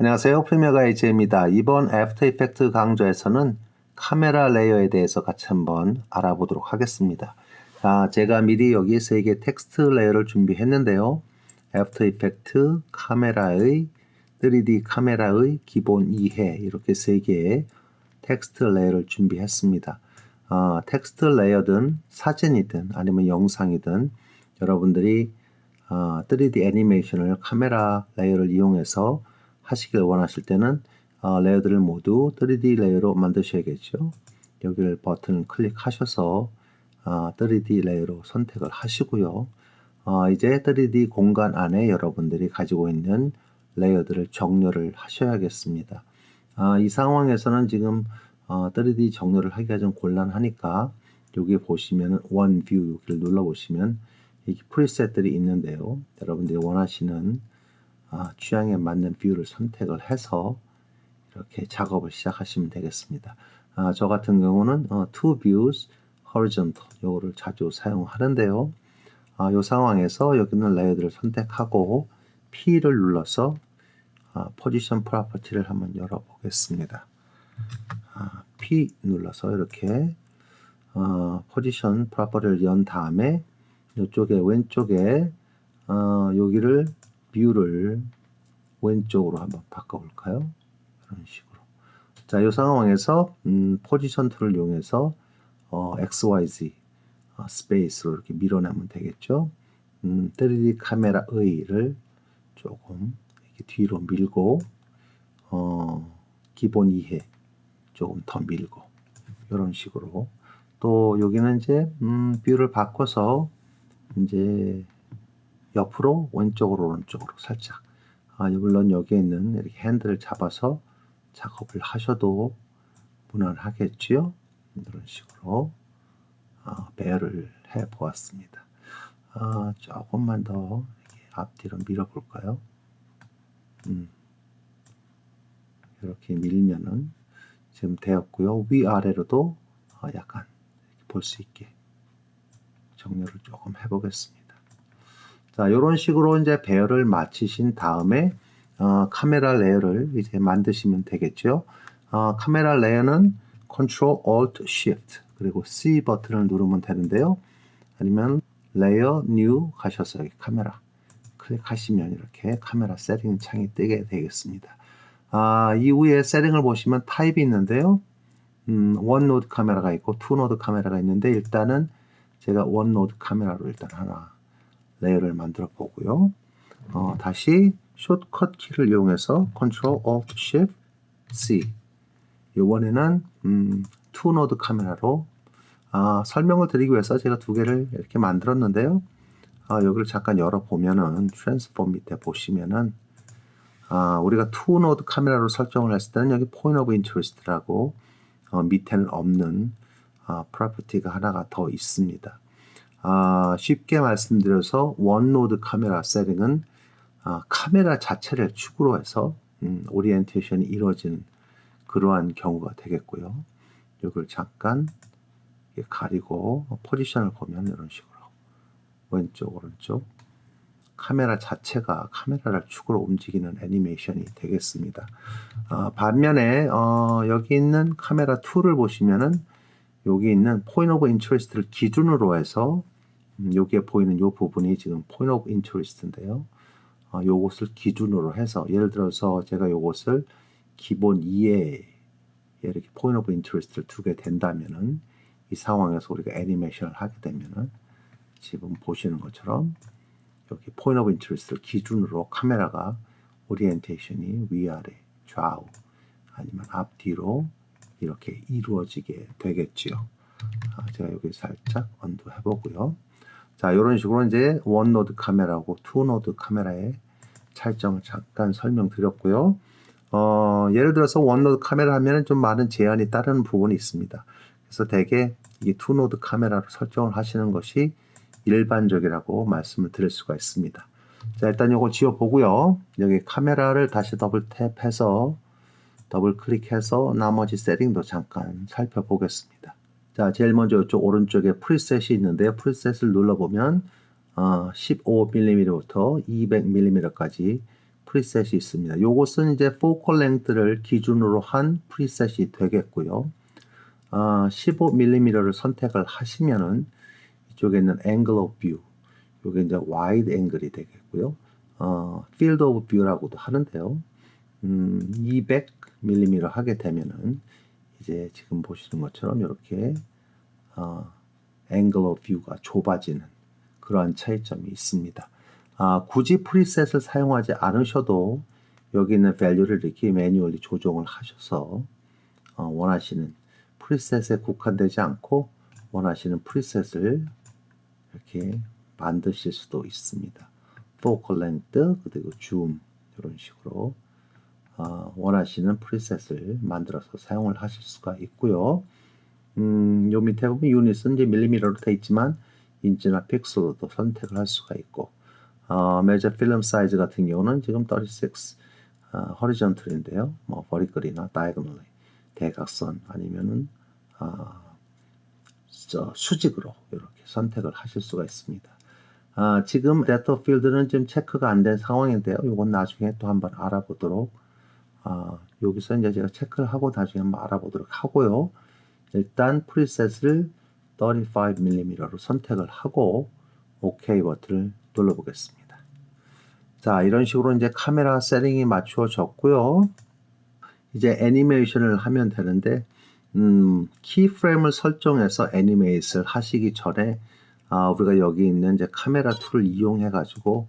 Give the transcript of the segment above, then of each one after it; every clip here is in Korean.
안녕하세요. 프리미어가 이제입니다. 이번 애프터 이펙트 강좌에서는 카메라 레이어에 대해서 같이 한번 알아보도록 하겠습니다. 아, 제가 미리 여기 세개 텍스트 레이어를 준비했는데요. 애프터 이펙트 카메라의 3D 카메라의 기본 이해 이렇게 세 개의 텍스트 레이어를 준비했습니다. 어, 텍스트 레이어든 사진이든 아니면 영상이든 여러분들이 어, 3D 애니메이션을 카메라 레이어를 이용해서 하시길 원하실 때는 어, 레이어들을 모두 3D 레이어로 만드셔야겠죠. 여기를 버튼을 클릭하셔서 어, 3D 레이어로 선택을 하시고요. 어, 이제 3D 공간 안에 여러분들이 가지고 있는 레이어들을 정렬을 하셔야겠습니다. 아, 이 상황에서는 지금 어, 3D 정렬을 하기가 좀 곤란하니까 여기 보시면 원뷰 여기를 눌러 보시면 이렇게 프리셋들이 있는데요. 여러분들이 원하시는 아, 취향에 맞는 뷰를 선택을 해서 이렇게 작업을 시작하시면 되겠습니다. 아, 저 같은 경우는 어, two views horizontal 요거를 자주 사용하는데요. 아, 이 상황에서 여기 있는 레이어들을 선택하고 P를 눌러서 아, 포지션 프로퍼티를 한번 열어보겠습니다. 아, P 눌러서 이렇게 어, 포지션 프로퍼티를 연 다음에 이쪽에 왼쪽에 어, 여기를 뷰를 왼쪽으로 한번 바꿔볼까요? 이런 식으로. 자, 이 상황에서 음, 포지션 툴을 이용해서 어, XYZ 어, 스페이스로 이렇게 밀어내면 되겠죠. 음, 3D 카메라 의를 조금 이렇게 뒤로 밀고 어, 기본 이해 조금 더 밀고 이런 식으로 또 여기는 이제 음, 뷰를 바꿔서 이제 옆으로 왼쪽으로 오른쪽으로 살짝 아, 물론 여기에 있는 이렇게 핸들을 잡아서 작업을 하셔도 무난하겠지요. 이런 식으로 아, 배열을 해 보았습니다. 아, 조금만 더 앞뒤로 밀어볼까요? 음, 이렇게 밀면은 지금 되었고요. 위아래로도 아, 약간 볼 수 있게 정렬을 조금 해보겠습니다. 자, 이런 식으로 이제 배열을 마치신 다음에 어, 카메라 레이어를 이제 만드시면 되겠죠. 어, 카메라 레이어는 Ctrl Alt Shift 그리고 C 버튼을 누르면 되는데요. 아니면 레이어 뉴 가셔서 여기 카메라 클릭하시면 이렇게 카메라 세팅 창이 뜨게 되겠습니다. 아, 이후에 세팅을 보시면 타입이 있는데요. 음, 원 노드 카메라가 있고 투 노드 카메라가 있는데 일단은 제가 원 노드 카메라로 일단 하나 레이어를 만들어 보고요. 어, 다시 숏컷 키를 이용해서 Ctrl Alt Shift C 이번에는 음, 투 노드 카메라로 아, 설명을 드리기 위해서 제가 두 개를 이렇게 만들었는데요. 아, 여기를 잠깐 열어보면은 트랜스폼 밑에 보시면은 아, 우리가 투 노드 카메라로 설정을 했을 때는 여기 포인트 오브 인터레스트라고 어, 밑에는 없는 아, 프로퍼티가 하나가 더 있습니다. 아, 쉽게 말씀드려서 원노드 카메라 세팅은 아, 카메라 자체를 축으로 해서 음, 오리엔테이션이 이루어진 그러한 경우가 되겠고요. 이걸 잠깐 가리고 포지션을 보면 이런 식으로 왼쪽 오른쪽 카메라 자체가 카메라를 축으로 움직이는 애니메이션이 되겠습니다. 어, 반면에 어, 여기 있는 카메라 2를 보시면은 여기 있는 포인트 오브 인터레스트를 기준으로 해서 음, 여기에 보이는 이 부분이 지금 포인트 오브 인터레스트인데요. 어, 요것을 기준으로 해서 예를 들어서 제가 요것을 기본 2에 이렇게 포인트 오브 인터레스트를 두게 된다면은 이 상황에서 우리가 애니메이션을 하게 되면은 지금 보시는 것처럼 여기 포인트 오브 인터레스트를 기준으로 카메라가 오리엔테이션이 위아래 좌우 아니면 앞뒤로 이렇게 이루어지게 되겠지요. 아, 제가 여기 살짝 언도 해보고요. 자, 이런 식으로 이제 원 노드 카메라하고 투 노드 카메라의 차이점을 잠깐 설명드렸고요. 어, 예를 들어서 원 노드 카메라 하면은 좀 많은 제한이 따르는 부분이 있습니다. 그래서 대개 이 투 노드 카메라로 설정을 하시는 것이 일반적이라고 말씀을 드릴 수가 있습니다. 자, 일단 이거 지워 보고요. 여기 카메라를 다시 더블 탭해서 더블 클릭해서 나머지 세팅도 잠깐 살펴보겠습니다. 자, 제일 먼저 이쪽 오른쪽에 프리셋이 있는데요. 프리셋을 눌러보면 어, 15mm부터 200mm까지 프리셋이 있습니다. 요것은 이제 포컬 랭크를 기준으로 한 프리셋이 되겠고요. 아, 15mm를 선택을 하시면은 이쪽에 있는 angle of view, 요게 이제 wide angle이 되겠고요. 어, field of view라고도 하는데요. 음, 200mm 하게 되면은 이제 지금 보시는 것처럼 이렇게 어, angle of view가 좁아지는 그러한 차이점이 있습니다. 아, 굳이 프리셋을 사용하지 않으셔도 여기 있는 value를 이렇게 매뉴얼리 조정을 하셔서 어, 원하시는 프리셋에 국한되지 않고 원하시는 프리셋을 이렇게 만드실 수도 있습니다. focal length 그리고 zoom 이런 식으로 어, 원하시는 프리셋을 만들어서 사용을 하실 수가 있고요. 음, 요 밑에 보면 유닛은 이제 밀리미터로 되어 있지만 인치나 픽셀로도 선택을 할 수가 있고 어, 메저 필름 사이즈 같은 경우는 지금 36 어, horizontal인데요. 뭐 vertical이나 diagonally 대각선 아니면은 어, 저 수직으로 이렇게 선택을 하실 수가 있습니다. 아, 지금 데터 필드는 지금 체크가 안 된 상황인데요. 이건 나중에 또 한번 알아보도록 아, 여기서 이제 제가 체크를 하고 나중에 한번 알아보도록 하고요. 일단 프리셋을 35mm로 선택을 하고 OK 버튼을 눌러보겠습니다. 자, 이런 식으로 이제 카메라 세팅이 맞추어졌고요. 이제 애니메이션을 하면 되는데 음, 키프레임을 설정해서 애니메이션을 하시기 전에 아, 우리가 여기 있는 이제 카메라 툴을 이용해 가지고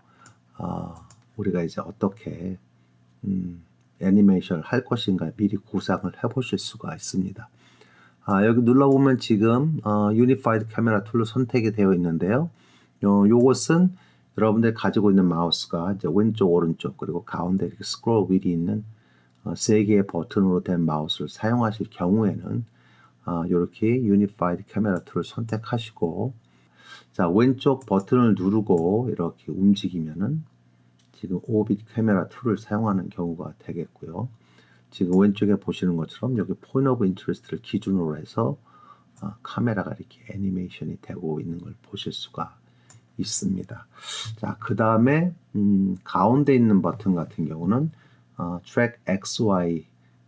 아, 우리가 이제 어떻게 음, 애니메이션을 할 것인가 미리 구상을 해 보실 수가 있습니다. 아, 여기 눌러보면 지금 어, 유니파이드 카메라 툴로 선택이 되어 있는데요. 요, 요것은 여러분들 가지고 있는 마우스가 이제 왼쪽 오른쪽 그리고 가운데 이렇게 스크롤 휠이 있는 어, 세 개의 버튼으로 된 마우스를 사용하실 경우에는 어, 이렇게 유니파이드 카메라 툴을 선택하시고 자 왼쪽 버튼을 누르고 이렇게 움직이면은 지금 오빗 카메라 툴을 사용하는 경우가 되겠고요. 지금 왼쪽에 보시는 것처럼 여기 포인트 오브 인터레스트를 기준으로 해서 어, 카메라가 이렇게 애니메이션이 되고 있는 걸 보실 수가 있습니다. 자, 그 다음에 음, 가운데 있는 버튼 같은 경우는 어, 트랙 XY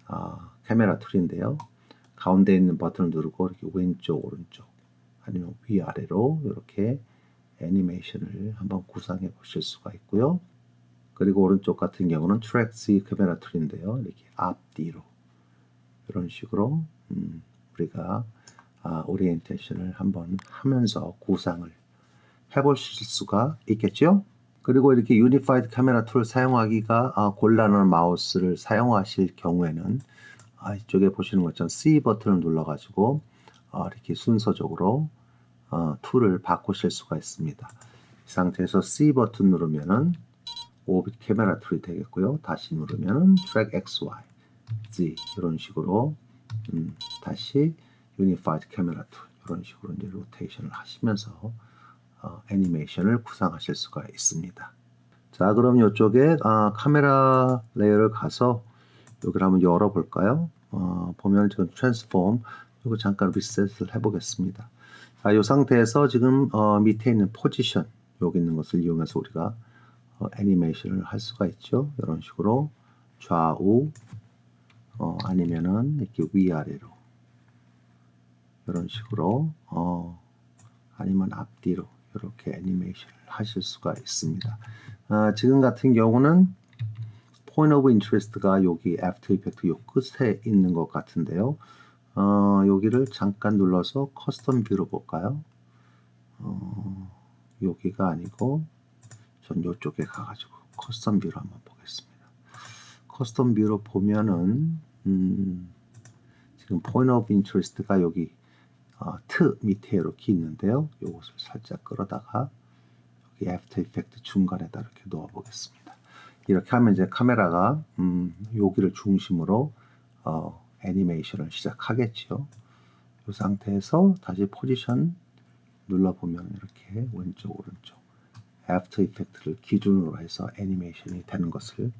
어, 카메라 툴인데요. 가운데 있는 버튼을 누르고 이렇게 왼쪽 오른쪽 아니면 위아래로 이렇게 애니메이션을 한번 구상해 보실 수가 있고요. 그리고 오른쪽 같은 경우는 트랙 C 카메라 툴인데요. 이렇게 앞뒤로 이런 식으로 음, 우리가 아, 오리엔테이션을 한번 하면서 구상을 해보실 수가 있겠죠. 그리고 이렇게 유니파이드 카메라 툴을 사용하기가 아, 곤란한 마우스를 사용하실 경우에는 아, 이쪽에 보시는 것처럼 C 버튼을 눌러가지고 아, 이렇게 순서적으로 어, 툴을 바꾸실 수가 있습니다. 이 상태에서 C 버튼 누르면은 오빗 카메라 툴이 되겠고요. 다시 누르면은 트랙 XY, Z 이런 식으로 음, 다시 유니파이드 카메라 툴 이런 식으로 이제 로테이션을 하시면서 어, 애니메이션을 구상하실 수가 있습니다. 자, 그럼 이쪽에 아, 카메라 레이어를 가서 여기를 한번 열어볼까요? 어, 보면 지금 트랜스폼 이거 잠깐 리셋을 해보겠습니다. 자, 이 상태에서 지금 어, 밑에 있는 포지션 여기 있는 것을 이용해서 우리가 어, 애니메이션을 할 수가 있죠. 이런 식으로 좌우 어, 아니면은 이렇게 위아래로 이런 식으로 어, 아니면 앞뒤로 이렇게 애니메이션을 하실 수가 있습니다. 아, 지금 같은 경우는 point of interest가 여기 애프터 이펙트 요 끝에 있는 것 같은데요. 어, 여기를 잠깐 눌러서 커스텀 뷰로 볼까요? 어, 여기가 아니고 전 이쪽에 가가지고 커스텀 뷰로 한번 보겠습니다. 커스텀 뷰로 보면은 음, 지금 point of interest가 여기 어, 트 밑에 이렇게 있는데요. 이것을 살짝 끌어다가 여기 애프터 이펙트 중간에다 이렇게 놓아 보겠습니다. 이렇게 하면 이제 카메라가 음, 여기를 중심으로 어, 애니메이션을 시작하겠죠. 이 상태에서 다시 포지션 눌러보면 이렇게 왼쪽 오른쪽 애프터 이펙트를 기준으로 해서 애니메이션이 되는 것을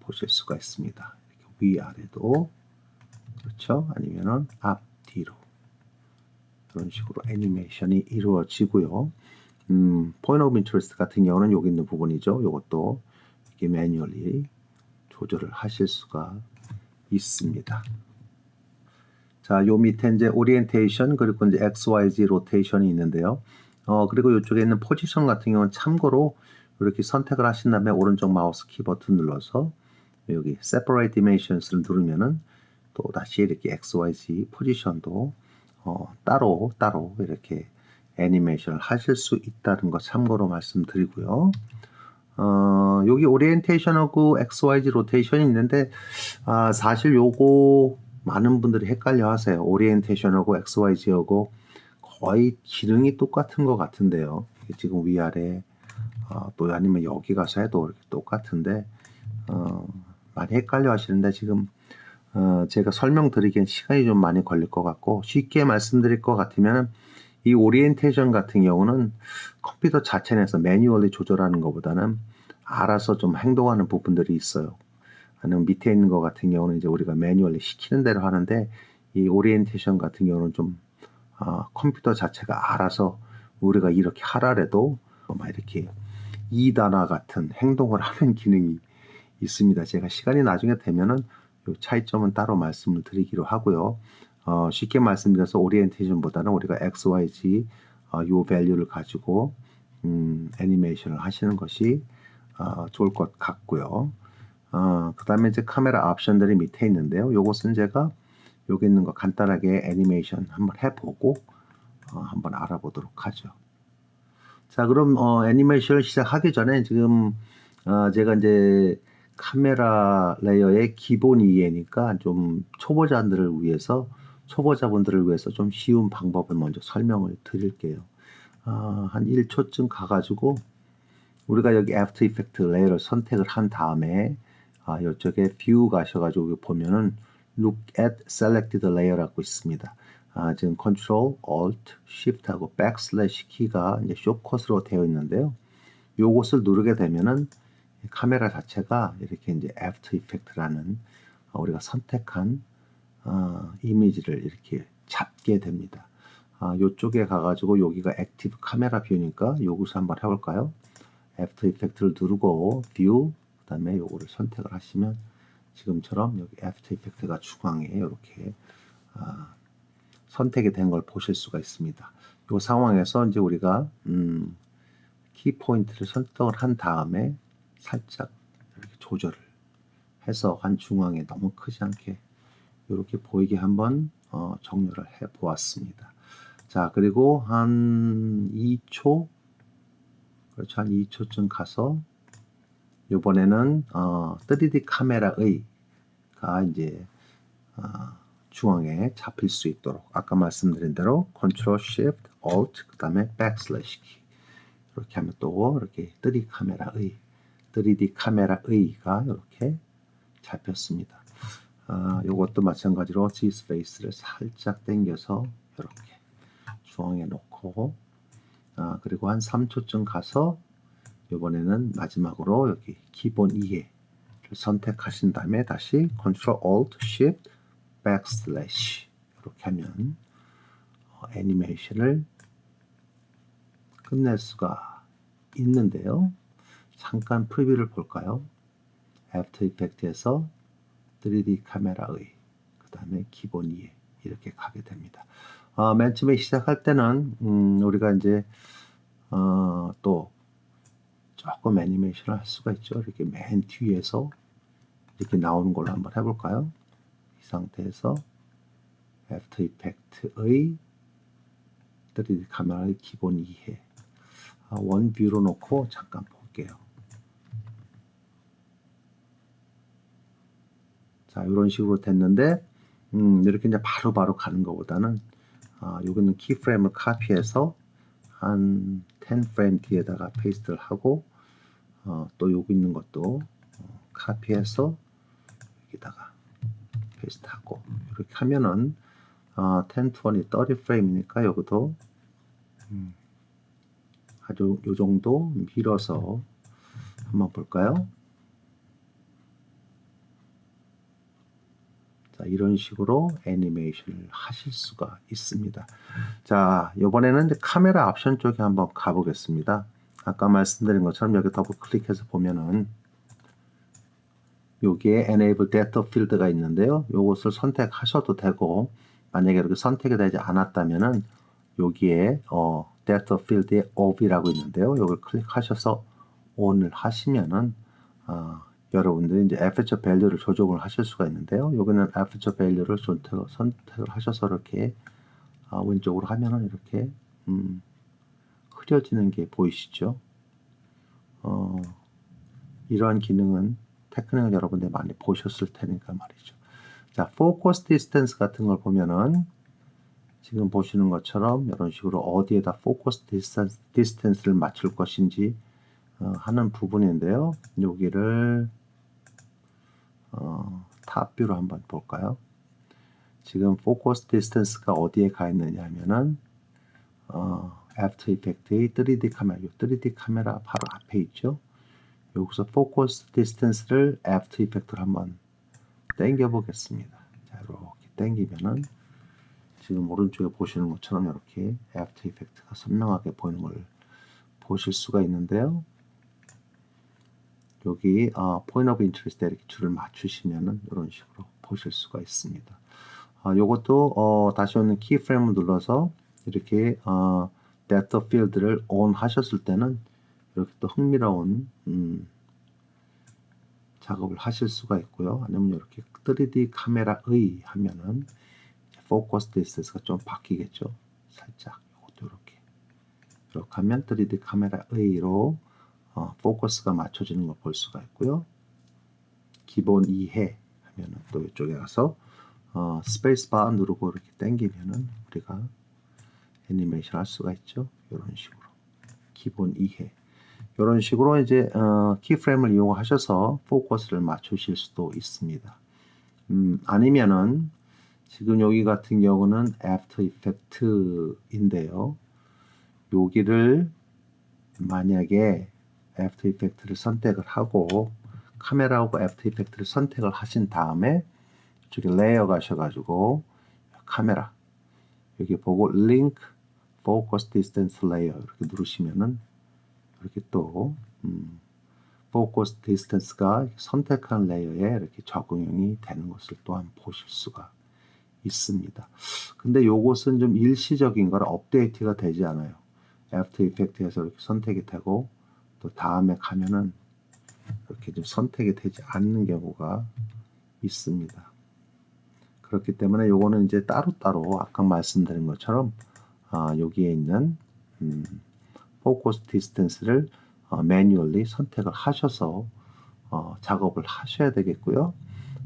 보실 수가 있습니다. 위아래도 그렇죠. 아니면은 앞뒤로 이런 식으로 애니메이션이 이루어지고요. 음, point of interest 같은 경우는 여기 있는 부분이죠. 이것도 이렇게 매뉴얼리 조절을 하실 수가 있습니다. 자, 요 밑에 이제 오리엔테이션 그리고 이제 XYZ 로테이션이 있는데요. 어, 그리고 이쪽에 있는 포지션 같은 경우는 참고로 이렇게 선택을 하신 다음에 오른쪽 마우스 키 버튼 눌러서 여기 Separate Dimensions를 누르면은 또 다시 이렇게 XYZ 포지션도 어, 따로 따로 이렇게 애니메이션을 하실 수 있다는 거 참고로 말씀드리고요. 어, 여기 오리엔테이션하고 XYZ 로테이션이 있는데 아, 사실 요거 많은 분들이 헷갈려 하세요. 오리엔테이션하고 XYZ하고 거의 기능이 똑같은 것 같은데요. 지금 위아래 어, 또 아니면 여기 가서 해도 똑같은데 어, 많이 헷갈려 하시는데 지금 어, 제가 설명드리기엔 시간이 좀 많이 걸릴 것 같고 쉽게 말씀드릴 것 같으면 이 오리엔테이션 같은 경우는 컴퓨터 자체 내에서 매뉴얼리 조절하는 것보다는 알아서 좀 행동하는 부분들이 있어요. 아니면 밑에 있는 것 같은 경우는 이제 우리가 매뉴얼리 시키는 대로 하는데 이 오리엔테이션 같은 경우는 좀 어, 컴퓨터 자체가 알아서 우리가 이렇게 하라래도 막 이렇게 이 단화 같은 행동을 하는 기능이 있습니다. 제가 시간이 나중에 되면은 요 차이점은 따로 말씀을 드리기로 하고요. 어, 쉽게 말씀드려서 오리엔테이션보다는 우리가 x, y, z 어, 요 밸류를 가지고 음, 애니메이션을 하시는 것이 어, 좋을 것 같고요. 어, 그 다음에 이제 카메라 옵션들이 밑에 있는데요. 요것은 제가 여기 있는 거 간단하게 애니메이션 한번 해보고 어, 한번 알아보도록 하죠. 자, 그럼 어, 애니메이션을 시작하기 전에 지금 어, 제가 이제 카메라 레이어의 기본 이해니까 좀 초보자들을 위해서 초보자분들을 위해서 좀 쉬운 방법을 먼저 설명을 드릴게요. 어, 한 1초쯤 가가지고 우리가 여기 애프터 이펙트 레이어를 선택을 한 다음에 아, 이쪽에 뷰 가셔가지고 보면은 look at selected layer라고 있습니다. 아, 지금 Control, Alt, Shift하고 Backslash 키가 이제 쇼컷으로 되어 있는데요. 요것을 누르게 되면은 카메라 자체가 이렇게 이제 After Effect라는 우리가 선택한 어, 이미지를 이렇게 잡게 됩니다. 아, 요쪽에 가가지고 여기가 액티브 카메라 뷰니까 요것을 한번 해볼까요? 애프터 이펙트를 누르고 뷰 그 다음에 요거를 선택을 하시면 지금처럼 여기 애프터 이펙트가 중앙에 이렇게 아, 선택이 된 걸 보실 수가 있습니다. 이 상황에서 이제 우리가 음, 키 포인트를 설정을 한 다음에 살짝 이렇게 조절을 해서 한 중앙에 너무 크지 않게 이렇게 보이게 한번 어, 정렬을 해 보았습니다. 자 그리고 한 2초 그렇죠 한 2초쯤 가서 이번에는 어, 3D 카메라의 가 이제 어, 중앙에 잡힐 수 있도록 아까 말씀드린 대로 Ctrl Shift Alt 그 다음에 Backslash 키 이렇게 하면 또 이렇게 3D 카메라의 3D 카메라의가 이렇게 잡혔습니다. 아, 이것도 마찬가지로 G 스페이스를 살짝 당겨서 이렇게 중앙에 놓고 아, 그리고 한 3초쯤 가서 이번에는 마지막으로 여기 기본 2에 선택하신 다음에 다시 Ctrl Alt Shift Backslash 이렇게 하면 어, 애니메이션을 끝낼 수가 있는데요. 잠깐 프리뷰를 볼까요? 애프터 이펙트에서 3D 카메라의 그 다음에 기본 2에 이렇게 가게 됩니다. 어, 맨 처음에 시작할 때는 음, 우리가 이제 어, 또 조금 애니메이션을 할 수가 있죠. 이렇게 맨 뒤에서 이렇게 나오는 걸로 한번 해볼까요? 이 상태에서 애프터 이펙트의 3D 카메라의 기본 이해 아, 원 뷰로 놓고 잠깐 볼게요. 자, 이런 식으로 됐는데 음, 이렇게 이제 바로바로 바로 가는 것보다는 아, 여기는 키프레임을 카피해서 한 10프레임 뒤에다가 페이스트를 하고 어, 또 여기 있는 것도 어, 카피해서 여기다가 페이스트하고 이렇게 하면은 어, 10, 20, 30 프레임이니까 여기도 음, 아주 요 정도 밀어서 한번 볼까요? 자, 이런 식으로 애니메이션을 하실 수가 있습니다. 자, 이번에는 카메라 옵션 쪽에 한번 가보겠습니다. 아까 말씀드린 것처럼 여기 더블 클릭해서 보면은 여기에 enable data field가 있는데요. 이것을 선택하셔도 되고 만약에 이렇게 선택이 되지 않았다면은 여기에 어, data field에 off이라고 있는데요. 이걸 클릭하셔서 on을 하시면은 어, 여러분들이 이제 aperture value를 조정을 하실 수가 있는데요. 여기는 aperture value를 선택, 선택을 하셔서 이렇게 어, 왼쪽으로 하면은 이렇게 음, 흐려지는 게 보이시죠? 어, 이러한 기능은 테크닉을 여러분들 많이 보셨을 테니까 말이죠. 자, focus distance 같은 걸 보면은 지금 보시는 것처럼 이런 식으로 어디에다 focus distance, distance를 맞출 것인지 어, 하는 부분인데요. 여기를 어, 탑뷰로 한번 볼까요? 지금 focus distance가 어디에 가 있느냐 하면은 어, After Effects의 3D 카메라, 이 3D 카메라 바로 앞에 있죠. 여기서 focus distance를 After Effects로 한번 당겨 보겠습니다. 자, 이렇게 당기면은 지금 오른쪽에 보시는 것처럼 이렇게 After Effects가 선명하게 보이는 걸 보실 수가 있는데요. 여기 어, of Interest 이렇게 줄을 맞추시면은 이런 식으로 보실 수가 있습니다. 아, 요것도 어, 다시 오는 키프레임을 눌러서 이렇게 어, Field를 ON 하셨을 때는 이렇게 또 흥미로운 음, 작업을 하실 수가 있고요. 아니면 이렇게 3D 카메라의 하면은 포커스 디스턴스가 좀 바뀌겠죠. 살짝 이것도 이렇게 이렇게 하면 3D 카메라의로 어, 포커스가 맞춰지는 걸 볼 수가 있고요. 기본 2해 하면은 또 이쪽에 가서 어, 스페이스바 누르고 이렇게 당기면은 우리가 애니메이션 할 수가 있죠. 이런 식으로 기본 2해 이런 식으로 이제 어, 키프레임을 이용하셔서 포커스를 맞추실 수도 있습니다. 음, 아니면은 지금 여기 같은 경우는 애프터 이펙트인데요. 여기를 만약에 애프터 이펙트를 선택을 하고 카메라하고 애프터 이펙트를 선택을 하신 다음에 이쪽에 레이어 가셔가지고 카메라 여기 보고 링크 포커스 디스턴스 레이어 이렇게 누르시면은 이렇게 또 음, 포커스 디스턴스가 선택한 레이어에 이렇게 적용이 되는 것을 또한 보실 수가 있습니다. 근데 요것은 좀 일시적인 거라 업데이트가 되지 않아요. 애프터 이펙트에서 이렇게 선택이 되고 또 다음에 가면은 이렇게 좀 선택이 되지 않는 경우가 있습니다. 그렇기 때문에 요거는 이제 따로따로 아까 말씀드린 것처럼 아, 여기에 있는 음, 포커스 디스턴스를 어, 매뉴얼리 선택을 하셔서 어, 작업을 하셔야 되겠고요.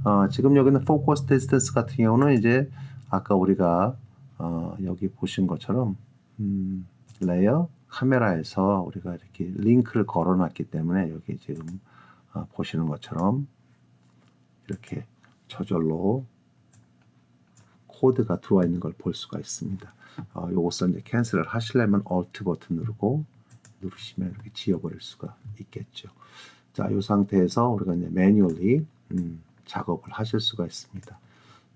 어, 지금 여기는 포커스 디스턴스 같은 경우는 이제 아까 우리가 어, 여기 보신 것처럼 음, 레이어 카메라에서 우리가 이렇게 링크를 걸어놨기 때문에 여기 지금 어, 보시는 것처럼 이렇게 저절로 코드가 들어와 있는 걸 볼 수가 있습니다. 어, 요것을 이제 캔슬을 하시려면 Alt 버튼 누르고 누르시면 이렇게 지워버릴 수가 있겠죠. 자, 이 상태에서 우리가 이제 매뉴얼리 음, 작업을 하실 수가 있습니다.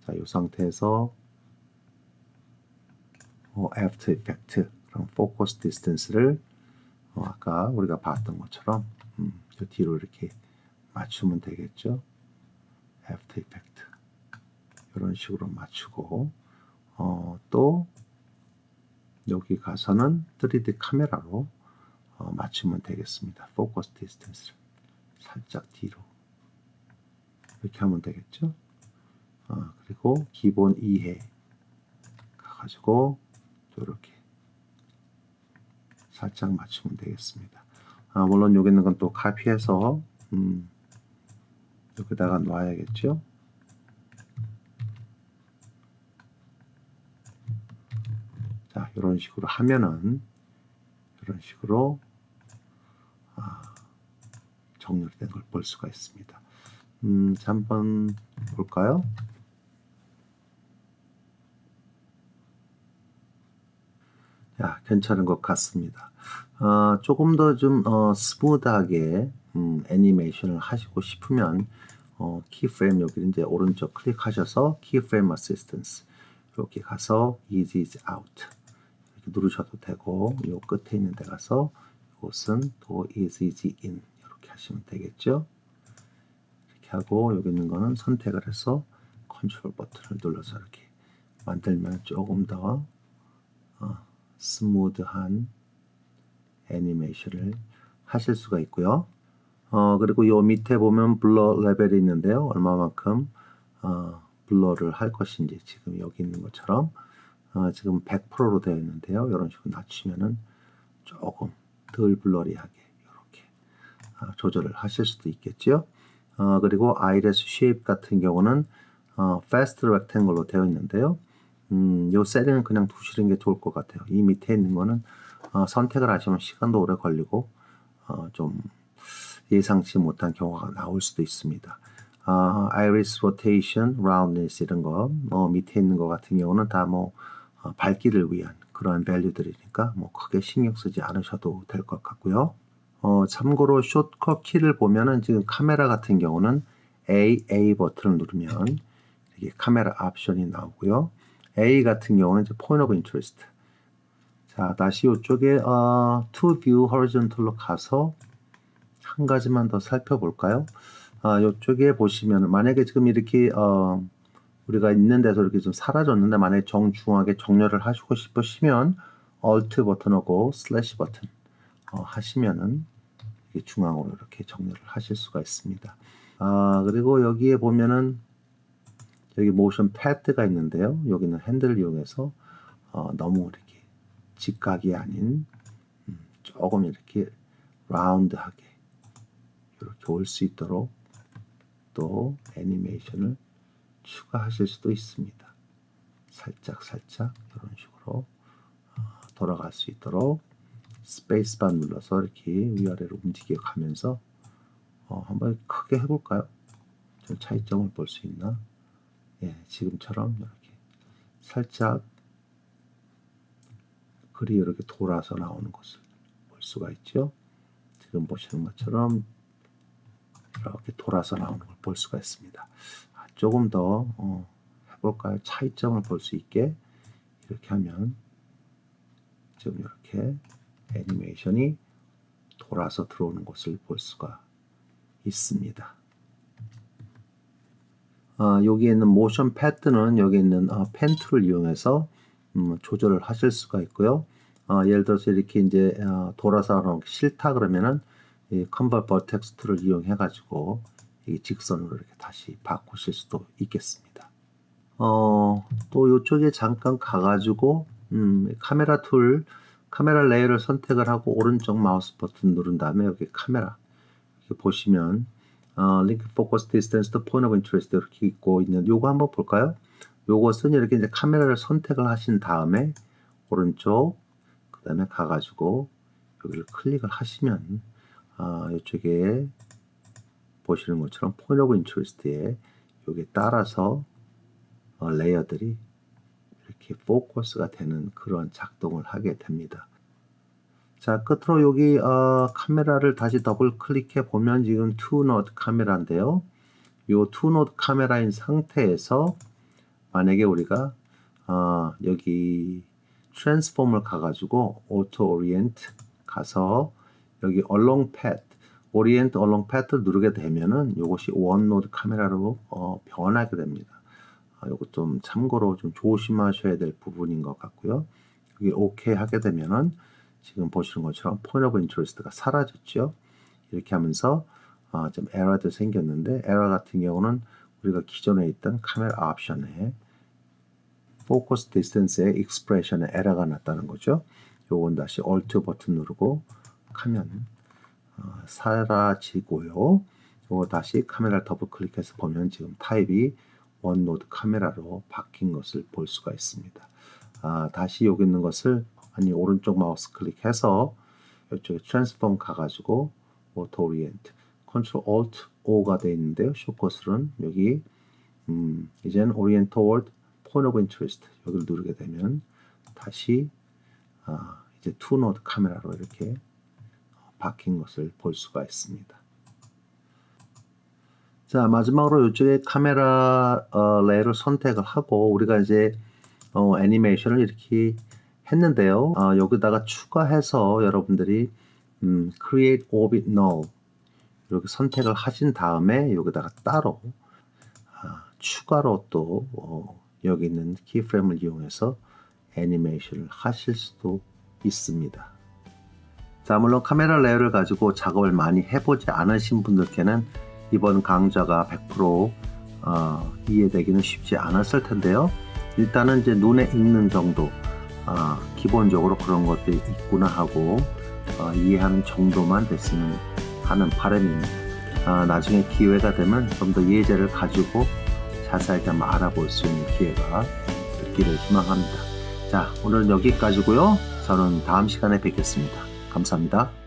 자, 이 상태에서 어, After Effect, 그럼 Focus Distance를 어, 아까 우리가 봤던 것처럼 음, 그 뒤로 이렇게 맞추면 되겠죠. After Effect 이런 식으로 맞추고 어, 또 여기 가서는 3D 카메라로 어, 맞추면 되겠습니다. 포커스 디스턴스를 살짝 뒤로 이렇게 하면 되겠죠. 어, 그리고 기본 2해 가가지고 이렇게 살짝 맞추면 되겠습니다. 아, 물론 여기 있는 건 또 카피해서 음, 여기다가 놔야겠죠. 자, 이런 식으로 하면은 이런 식으로 아, 정렬된 걸 볼 수가 있습니다. 음, 자, 한번 볼까요? 야, 괜찮은 것 같습니다. 어, 조금 더좀 어, 스무드하게 음, 애니메이션을 하시고 싶으면 어, 키프레임 여기 이제 오른쪽 클릭하셔서 키프레임 어시스턴스 이렇게 가서 easy out 누르셔도 되고 요 끝에 있는 데 가서 이것은 또 easy is in 이렇게 하시면 되겠죠. 이렇게 하고 여기 있는 거는 선택을 해서 컨트롤 버튼을 눌러서 이렇게 만들면 조금 더 어, 스무드한 애니메이션을 하실 수가 있고요. 어, 그리고 요 밑에 보면 블러 레벨이 있는데요. 얼마만큼 어, 블러를 할 것인지 지금 여기 있는 것처럼 어, 지금 100%로 되어 있는데요. 이런 식으로 낮추면은 조금 덜 블러리하게 이렇게 어, 조절을 하실 수도 있겠죠. 어, 그리고 아이레스 쉐입 같은 경우는 어, fast rectangle로 되어 있는데요. 음, 요 세팅은 그냥 두시는 게 좋을 것 같아요. 이 밑에 있는 거는 어, 선택을 하시면 시간도 오래 걸리고 어, 좀 예상치 못한 경우가 나올 수도 있습니다. 아, iris rotation, roundness 이런 거, 뭐 밑에 있는 거 같은 경우는 다뭐 어, 밝기를 위한 그러한 밸류들이니까 뭐 크게 신경 쓰지 않으셔도 될 것 같고요. 어, 참고로 숏컷 키를 보면은 지금 카메라 같은 경우는 A, A 버튼을 누르면 이게 카메라 옵션이 나오고요. A 같은 경우는 이제 point of interest. 자, 다시 이쪽에 어, to view horizontal로 가서 한 가지만 더 살펴볼까요? 아, 이쪽에 보시면 만약에 지금 이렇게 어, 우리가 있는 데서 이렇게 좀 사라졌는데 만약에 정중하게 정렬을 하시고 싶으시면 Alt 버튼하고 슬래시 버튼 어, 하시면은 이게 중앙으로 이렇게 정렬을 하실 수가 있습니다. 아, 그리고 여기에 보면은 여기 모션 패드가 있는데요. 여기는 핸들을 이용해서 어, 너무 이렇게 직각이 아닌 음, 조금 이렇게 라운드하게 이렇게 올 수 있도록 또 애니메이션을 추가하실 수도 있습니다. 살짝 살짝 이런 식으로 어, 돌아갈 수 있도록 스페이스바 눌러서 이렇게 위아래로 움직여 가면서 어, 한번 크게 해볼까요? 좀 차이점을 볼 수 있나? 예, 지금처럼 이렇게 살짝 글이 이렇게 돌아서 나오는 것을 볼 수가 있죠. 지금 보시는 것처럼 이렇게 돌아서 나오는 걸 볼 수가 있습니다. 아, 조금 더 어, 해볼까요? 차이점을 볼 수 있게 이렇게 하면 지금 이렇게 애니메이션이 돌아서 들어오는 것을 볼 수가 있습니다. 아, 여기 있는 모션 패드는 여기 있는 어, 펜 툴을 이용해서 음, 조절을 하실 수가 있고요. 어, 예를 들어서 이렇게 이제 어, 돌아서 나오기 싫다 그러면은 이 컨버트 버텍스트를 이용해 가지고 이 직선으로 이렇게 다시 바꾸실 수도 있겠습니다. 어, 또 이쪽에 잠깐 가가지고 음, 카메라 툴 카메라 레이어를 선택을 하고 오른쪽 마우스 버튼 누른 다음에 여기 카메라 이렇게 보시면 어, 링크 포커스 디스턴스 또 포인트 오브 인트레스트 이렇게 있고 있는 요거 한번 볼까요? 요것은 이렇게 이제 카메라를 선택을 하신 다음에 오른쪽 그 다음에 가가지고 여기를 클릭을 하시면 아, 이쪽에 보시는 것처럼 포인트 오브 인트레스트에 여기 따라서 어, 레이어들이 이렇게 포커스가 되는 그런 작동을 하게 됩니다. 자, 끝으로 여기 어, 카메라를 다시 더블 클릭해 보면 지금 투노드 카메라인데요. 요 투노드 카메라인 상태에서 만약에 우리가 어, 여기 트랜스폼을 가가지고 오토 오리엔트 가서 여기 orient along path를 누르게 되면은 이것이 원 노드 카메라로 어, 변하게 됩니다. 아, 요거 좀 참고로 좀 조심하셔야 될 부분인 것 같고요. 여기 OK 하게 되면은 지금 보시는 것처럼 point of interest가 사라졌죠. 이렇게 하면서 어, 좀 에러도 생겼는데 에러 같은 경우는 우리가 기존에 있던 카메라 옵션에 포커스 디스턴스의 익스프레션에 에러가 났다는 거죠. 요건 다시 Alt 버튼 누르고 하면 어, 사라지고요. 요거 다시 카메라를 더블 클릭해서 보면 지금 타입이 원노드 카메라로 바뀐 것을 볼 수가 있습니다. 아, 다시 여기 있는 것을 아니 오른쪽 마우스 클릭해서 이쪽에 트랜스폼 가가지고 오토 오리엔트 컨트롤 얼트 O가 되어 있는데요. 쇼커스는 여기 음, 이제는 오리엔트 toward point of interest 여기를 누르게 되면 다시 아, 이제 투 노드 카메라로 이렇게 바뀐 것을 볼 수가 있습니다. 자 마지막으로 이쪽에 카메라 어, 레이를 선택을 하고 우리가 이제 어, 애니메이션을 이렇게 했는데요. 어, 여기다가 추가해서 여러분들이 음, create orbit null 이렇게 선택을 하신 다음에 여기다가 따로 아, 추가로 또 어, 여기 있는 키프레임을 이용해서 애니메이션을 하실 수도 있습니다. 자, 물론 카메라 레이어를 가지고 작업을 많이 해보지 않으신 분들께는 이번 강좌가 100% 어, 이해되기는 쉽지 않았을 텐데요. 일단은 이제 눈에 익는 정도, 아, 기본적으로 그런 것들이 있구나 하고 어, 이해하는 정도만 됐으면 하는 바람입니다. 아, 나중에 기회가 되면 좀 더 예제를 가지고 자세하게 한번 알아볼 수 있는 기회가 있기를 희망합니다. 자, 오늘은 여기까지고요. 저는 다음 시간에 뵙겠습니다. 감사합니다.